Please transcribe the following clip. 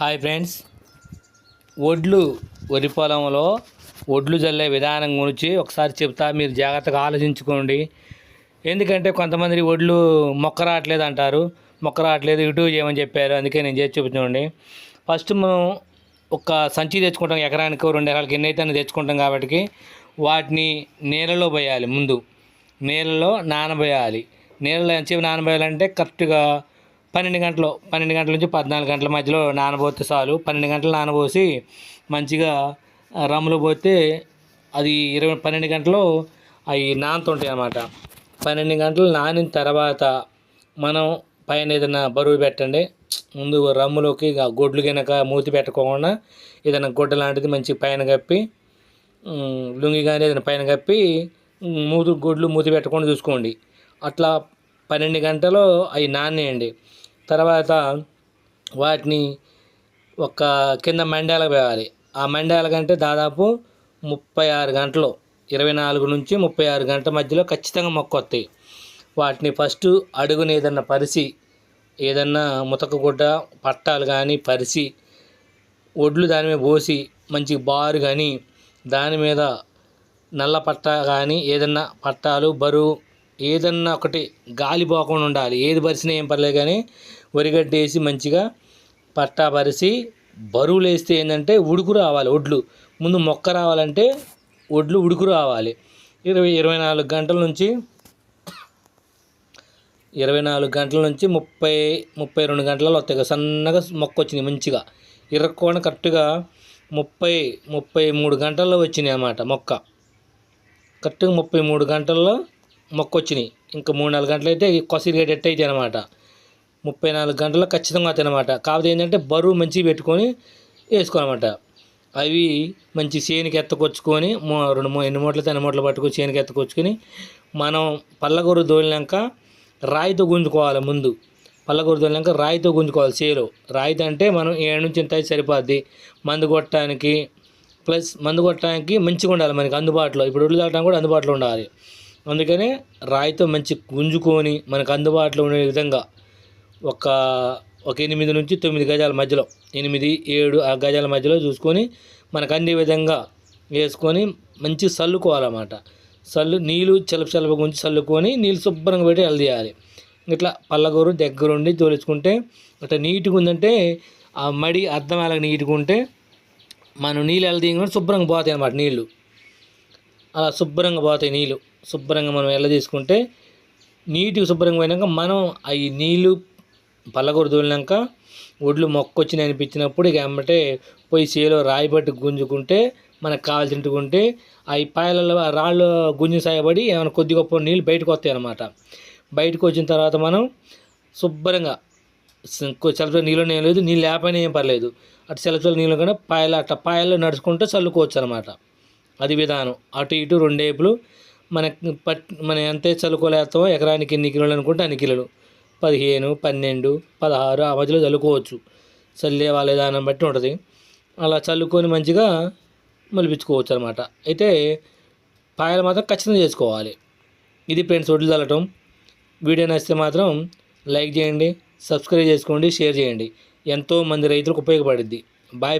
Hi friends. ఒడ్లు వరి పొలంలో ఒడ్లు జల్లే విధానం గురించి ఒకసారి చెప్తా మీరు జాగ్రత్తగా ఆలోచించుకోండి. ఎందుకంటే కొంతమంది ఒడ్లు మొక్క రావట్లేదు అంటారు. మొక్క రావట్లేదు ఇటు చేయమని చెప్పారు? అందుకే నేను చేసి చూపించండి ఫస్ట్ మనం ఒక సంచి తెచ్చుకుంటాం ఎకరానికి రెండు ఎకరాలకి ఎన్నైతే తెచ్చుకుంటాం కాబట్టి వాటిని నీళ్ళలో పోయాలి ముందు. నీళ్ళలో నానబోయాలి. నీళ్ళలో ఎంతసేపు నానబోయాలంటే కరెక్ట్గా పన్నెండు గంటలు పన్నెండు గంటల నుంచి పద్నాలుగు గంటల మధ్యలో నానబోతే చాలు. పన్నెండు గంటలు నానబోసి మంచిగా రమ్ములు పోతే అది ఇరవై పన్నెండు గంటలు అవి నానుతుంటాయి అన్నమాట. పన్నెండు గంటలు నానిన తర్వాత మనం పైన ఏదైనా బరువు పెట్టండి. ముందు రమ్ములోకి గొడ్లు కనుక మూతి పెట్టకుండా ఏదైనా గుడ్డ లాంటిది మంచి పైన కప్పి లుంగి కానీ ఏదైనా పైన కప్పి మూతు గొడ్లు మూతి పెట్టకుండా చూసుకోండి. అట్లా పన్నెండు గంటలు అవి నానేయండి. తర్వాత వాటిని ఒక కింద మండాలకు వేయాలి ఆ మండాల కంటే దాదాపు ముప్పై ఆరు గంటలు ఇరవై నాలుగు నుంచి ముప్పై ఆరు గంటల మధ్యలో ఖచ్చితంగా మొక్క వస్తాయి. వాటిని ఫస్ట్ అడుగుని ఏదన్నా పరిసి ఏదన్నా ముతకగుడ్డ పట్టాలు కానీ పరిసి ఒడ్లు దాని మీద పోసి మంచి బారు కానీ దాని మీద నల్ల పట్ట కానీ ఏదన్నా పట్టాలు బరువు ఏదన్నా ఒకటి గాలి పోకుండా ఉండాలి. ఏది పరిచినా ఏం పర్లేదు కానీ వరిగడ్డ వేసి మంచిగా పట్టా పరిచి బరువులు వేస్తే ఏంటంటే ఉడుకు రావాలి ఒడ్లు. ముందు మొక్క రావాలంటే ఒడ్లు ఉడుకు రావాలి. ఇరవై ఇరవై నాలుగు గంటల నుంచి ఇరవై నాలుగు గంటల నుంచి ముప్పై ముప్పై రెండు గంటలలో వస్తాయి కదా సన్నగా మొక్క వచ్చింది మంచిగా. ఇరక్కోన కరెక్ట్గా ముప్పై ముప్పై మూడు గంటల్లో వచ్చినాయి అన్నమాట మొక్క. కరెక్ట్గా ముప్పై మూడు గంటల్లో మొక్క వచ్చినాయి ఇంకా మూడు నాలుగు గంటలు అయితే కొసిరిగేటట్టు అయితే అనమాట ముప్పై నాలుగు గంటల్లో ఖచ్చితంగా అవుతాయి అనమాట కాకపోతే ఏంటంటే బరువు మంచిగా పెట్టుకొని వేసుకోనమాట అవి మంచి చేనికి ఎత్తకొచ్చుకొని రెండు మూ ఎన్ని మూటలు ఎన్ని మూటలు పట్టుకొని చేనికి ఎత్తకొచ్చుకొని మనం పల్లగూరు దోలినాక రాయితో గుంజుకోవాలి ముందు. పల్లగూరు దోలినాక రాయితో గుంజుకోవాలి చేలో. రాయితో అంటే మనం ఏడు నుంచి ఇంత అయితే సరిపోద్ది. మందు కొట్టడానికి ప్లస్ మందు కొట్టడానికి మంచిగా ఉండాలి మనకి అందుబాటులో. ఇప్పుడు ఉళ్ళు తాగడానికి కూడా అందుబాటులో ఉండాలి. అందుకనే రాయితో మంచి గుంజుకొని మనకు అందుబాటులో ఉండే విధంగా ఒక ఒక ఎనిమిది నుంచి తొమ్మిది గజాల మధ్యలో ఎనిమిది ఏడు ఆ గజాల మధ్యలో చూసుకొని మనకు అందే విధంగా వేసుకొని మంచి చల్లుకోవాలన్నమాట చల్లు నీళ్ళు చలప చలప గుంచి చల్లుకొని నీళ్ళు శుభ్రంగా పెట్టి అల్దియాలి. ఇట్లా పల్లగూరు దగ్గరుండి తోలుచుకుంటే అట్లా నీట్గా ఉందంటే ఆ మడి అర్థం అలాగ నీట్గా ఉంటే మనం నీళ్ళు వెళ్ళదీయగానే శుభ్రంగా పోతాయి అన్నమాట నీళ్ళు. అలా శుభ్రంగా పోతాయి నీళ్ళు. శుభ్రంగా మనం ఎల్ల తీసుకుంటే నీటికి శుభ్రంగా పోయినాక మనం అవి నీళ్ళు పల్లగొరు తోలినాక ఒడ్లు మొక్కొచ్చినాయి అనిపించినప్పుడు ఇక ఎమ్మటే పోయి చేలో రాయి పట్టి గుంజుకుంటే మనకు కావాల్సింటుకుంటే అవి పాయలలో రాళ్ళు గుంజు సాయబడి ఏమైనా కొద్ది గొప్ప నీళ్ళు బయటకు వస్తాయి అన్నమాట. బయటకు వచ్చిన తర్వాత మనం శుభ్రంగా చలచల నీళ్ళు ఏం లేదు నీళ్ళు లేకపోయినా ఏం పర్లేదు. అటు చలచల నీళ్ళు కన్నా పాయలు అట్లా పాయల్లో నడుచుకుంటూ చల్లుకోవచ్చు అనమాట అది విధానం. అటు ఇటు రెండేపులు మనకి పట్ మనం ఎంత చల్లుకోలేస్తామో ఎకరానికి ఎన్ని కిలోలు అనుకుంటే అన్ని కిలోలు. పదిహేను పన్నెండు పదహారు ఆ మధ్యలో చల్లుకోవచ్చు చల్లే వాళ్ళ విధానం బట్టి ఉంటుంది. అలా చల్లుకొని మంచిగా మలిపించుకోవచ్చు అనమాట అయితే పాయలు మాత్రం ఖచ్చితంగా చేసుకోవాలి. ఇది ఫ్రెండ్స్ వడ్లు చల్లటం. వీడియో నచ్చితే మాత్రం లైక్ చేయండి సబ్స్క్రైబ్ చేసుకోండి షేర్ చేయండి. ఎంతో మంది రైతులకు ఉపయోగపడుద్ది. బాయ్